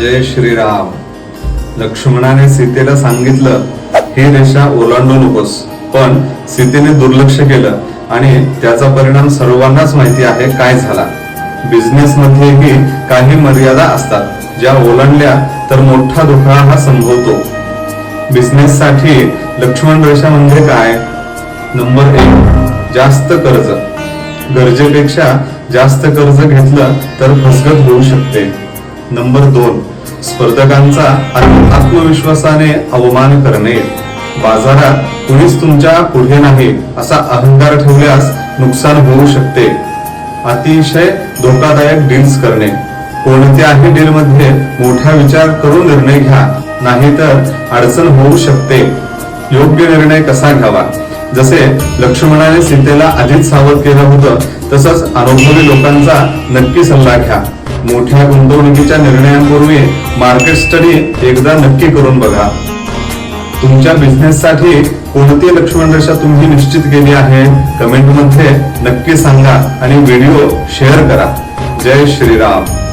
जय श्रीराम. लक्ष्मणाने सीतेला सांगितलं हे रेषा ओलांडू नकोस. पण सीतेने दुर्लक्ष केलं आणि त्याचा परिणाम सर्वांनाच माहिती आहे काय झाला. बिझनेस मध्येही काही मर्यादा असतात ज्या ओलांडल्या तर मोठा धोका हा संभवतो. बिझनेस साठी लक्ष्मण रेषा म्हणजे काय? नंबर एक जास्त कर्ज. गरजेपेक्षा जास्त कर्ज घेतलं तर फसगत होऊ शकते. नंबर दोन स्पर्धकांचा आत्मविश्वासाने अवमान करणे. बाजारात कुणीच तुमच्यापुढे नाही असा अहंकार ठेवल्यास नुकसान होऊ शकते. अतिशय धोकादायक डील्स करणे. कोणत्याही डील मध्ये मोठा विचार करून निर्णय घ्या नाहीतर अडचण होऊ शकते. योग्य निर्णय कसा घ्यावा? जसे लक्ष्मणाने सीतेला आधीच सावध केलं होतं तसंच अनुभवी लोकांचा नक्की सल्ला घ्या. मोठ्या गुंतवणुकीच्या निर्णयांपूर्वी मार्केट स्टडी एकदा नक्की करून बघा. तुमच्या बिझनेससाठी कोणती लक्ष्मणरेषा तुम्ही निश्चित केली आहे? कमेंटमध्ये नक्की सांगा आणि व्हिडिओ शेअर करा. जय श्रीराम.